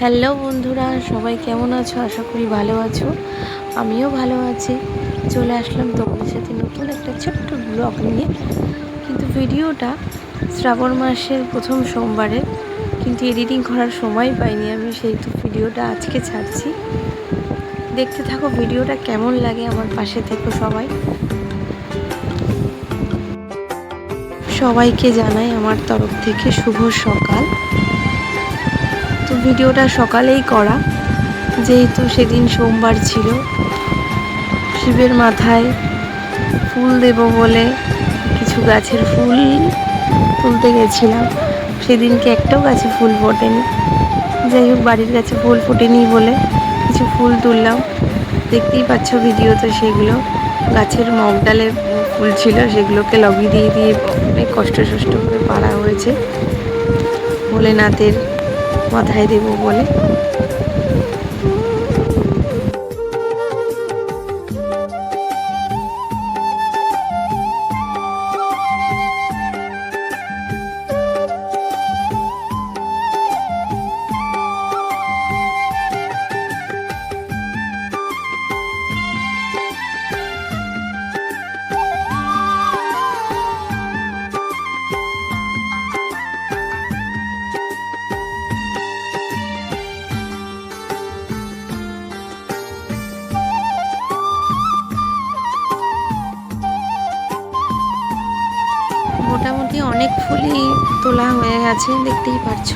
Hello বন্ধুরা, সবাই কেমন আছো? আশা করি ভালো আছো। আমিও ভালো আছি। চলে আসলাম তোমাদের সাথে নতুন একটা ছোট্ট ব্লগ নিয়ে। কিন্তু ভিডিওটা শ্রাবণ মাসের প্রথম সোমবারে, কিন্তু এডিটিং করার সময় পাইনি আমি সেই তো ভিডিওটা আজকে ছাড়ছি। দেখতে থাকো ভিডিওটা কেমন লাগে আমার পাশে থেকো সবাই। সবাইকে জানাই আমার তরফ থেকে শুভ সকাল। ভিডিওটা সকালেই করা। যেহেতু সেদিন সোমবার ছিল। শিবের মাথায় ফুল দেব বলে কিছু গাছের ফুল তুলতে গেছিলাম। সেদিনকে একটাও গাছে ফুল ফোটেনি। যাই হোক, বাড়ির গাছে ফুল ফোটেনি বলে কিছু ফুল তুললাম। দেখতেই পাচ্ছ ভিডিওতে সেগুলো। গাছের মগ ডালে ফুল ছিল, সেগুলোকে লগি দিয়ে দিয়ে অনেক কষ্ট সষ্ট করে পাড়া হয়েছে। ভোলেনাথের মাথায় দেব বলে। মোটামুটি অনেক ফুলই তোলা হয়ে গেছে, দেখতেই পারছ।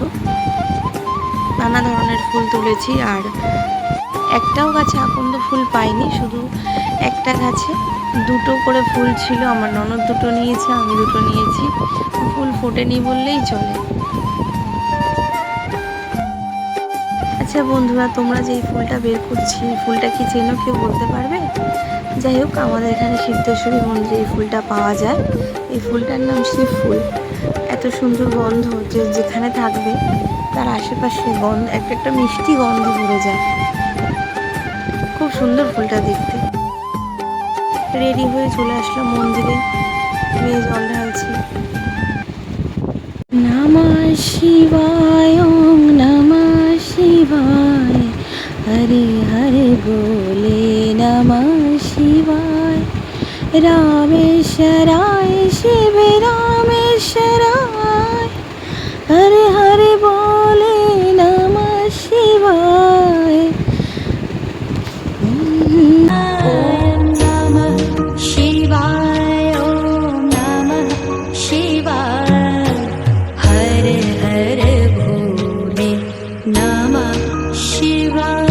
নানা ধরনের ফুল তুলেছি আর একটাও গাছে আকন্দ ফুল পাইনি, শুধু একটা গাছে দুটো করে ফুল ছিল, আমার ননদ দুটো নিয়েছে, আমি দুটো নিয়েছি। ফুল ফোটেনি বললেই চলে। আচ্ছা বন্ধুরা, তোমরা যে ফুলটা বের করছি ফুলটা কি চেনো, কেউ বলতে পারবে? যাই হোক, আমাদের এখানে সিদ্ধেশ্বরী মন্দিরে এই ফুলটা পাওয়া যায়। এই ফুলটার নাম শিব ফুল। এত সুন্দর গন্ধ যে যেখানে থাকবে, তার আশেপাশে গন্ধ একটা একটা মিষ্টি গন্ধ ভরে যায়। খুব সুন্দর ফুলটা দেখতে। রেডি হয়ে চলে আসলো মন্দিরে। মেয়ে জল ঢালছে। নামা শিবায় নামা শিবায়। হরে হরে বলে নামা রামেশ্বরায় শিব রামেশ্বরায় হরে হরে বলে নম শিবায় শিবায় ওম নম শিবায় হরে হরে ভোলে নম শিবায়